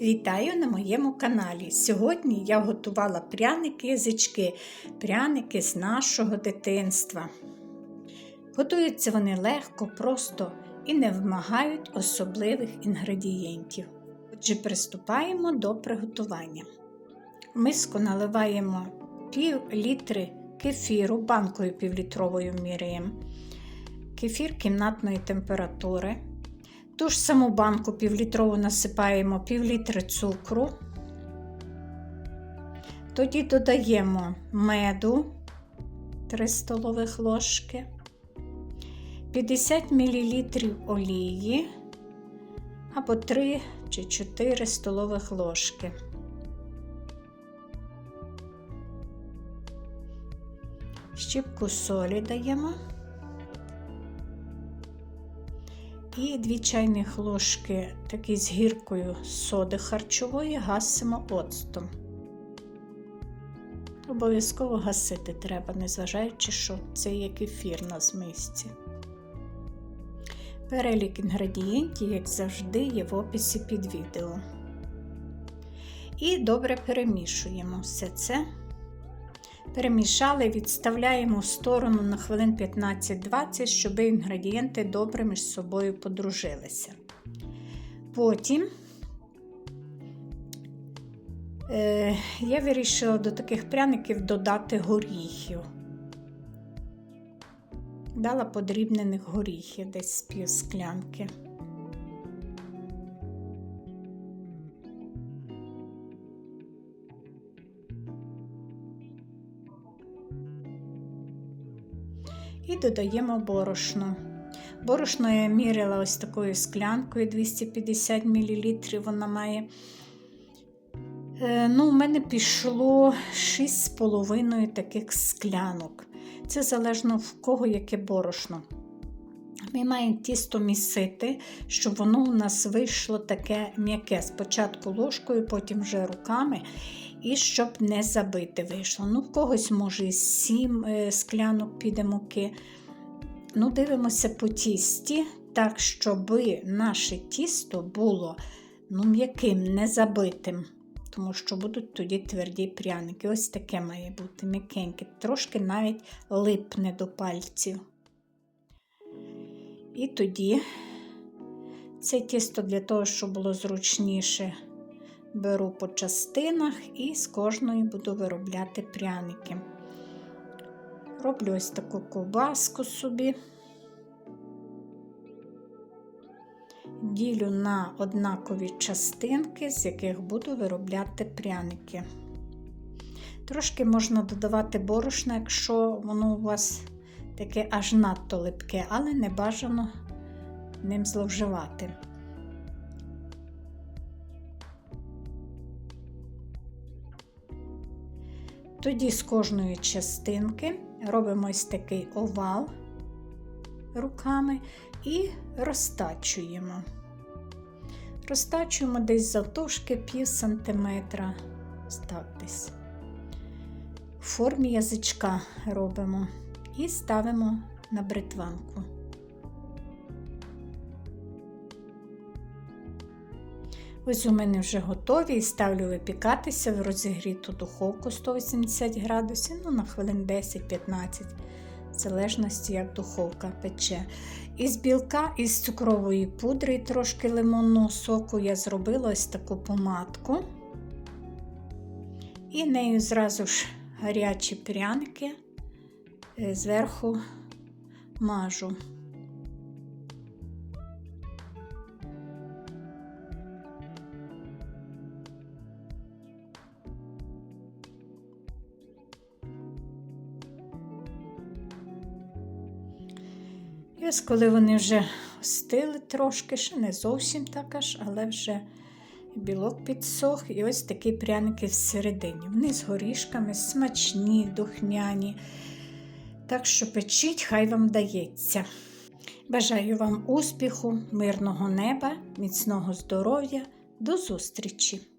Вітаю на моєму каналі. Сьогодні я готувала пряники-язички, пряники з нашого дитинства. Готуються вони легко, просто і не вимагають особливих інгредієнтів. Отже, приступаємо до приготування. В миску наливаємо пів літри кефіру, банкою півлітровою міряємо, кефір кімнатної температури. Ту ж саму банку півлітрову насипаємо пів літри цукру. Тоді додаємо меду 3 столових ложки, 50 мл олії або 3 чи 4 столових ложки. Щіпку солі даємо. І 2 чайних ложки такі з гіркою соди харчової гасимо оцтом. Обов'язково гасити треба, незважаючи, що це є кефір на змисці. Перелік інгредієнтів, як завжди, є в описі під відео. І добре перемішуємо все це. Перемішали, відставляємо в сторону на хвилин 15-20, щоб інгредієнти добре між собою подружилися. Потім е, я вирішила до таких пряників додати горіхів. Дала подрібнених горіхів десь з пів склянки. І додаємо борошно. Борошно я міряла ось такою склянкою 250 мл. Вона має. Е, ну, У мене пішло 6,5 таких склянок. Це залежно в кого яке борошно. Ми маємо тісто місити, щоб воно у нас вийшло таке м'яке. Спочатку ложкою, потім вже руками і щоб не забити вийшло. Ну, в когось, може, сім е, склянок піде муки. Ну, Дивимося по тісті, так, щоб наше тісто було ну, м'яким, не забитим. Тому що будуть тоді тверді пряники. Ось таке має бути м'якеньке, трошки навіть липне до пальців. І тоді це тісто для того, щоб було зручніше беру по частинах і з кожної буду виробляти пряники. Роблю ось таку ковбаску собі, ділю на однакові частинки, з яких буду виробляти пряники. Трошки можна додавати борошна, якщо воно у вас таке аж надто липке, але не бажано ним зловживати. Тоді з кожної частинки робимо ось такий овал руками і розтачуємо. Розтачуємо десь завтовшки пів сантиметра, так десь. В формі язичка робимо і ставимо на бритванку. Ось у мене вже готові і ставлю випікатися в розігріту духовку 180 градусів, ну на хвилин 10-15, в залежності, як духовка пече. Із білка, із цукрової пудри і трошки лимонного соку я зробила ось таку помадку. І нею зразу ж гарячі пряники зверху мажу. І ось коли вони вже остили трошки, ще не зовсім так аж, але вже білок підсох, і ось такі пряники всередині. Вони з горішками смачні, духняні. Так що печіть, хай вам дається. Бажаю вам успіху, мирного неба, міцного здоров'я, до зустрічі!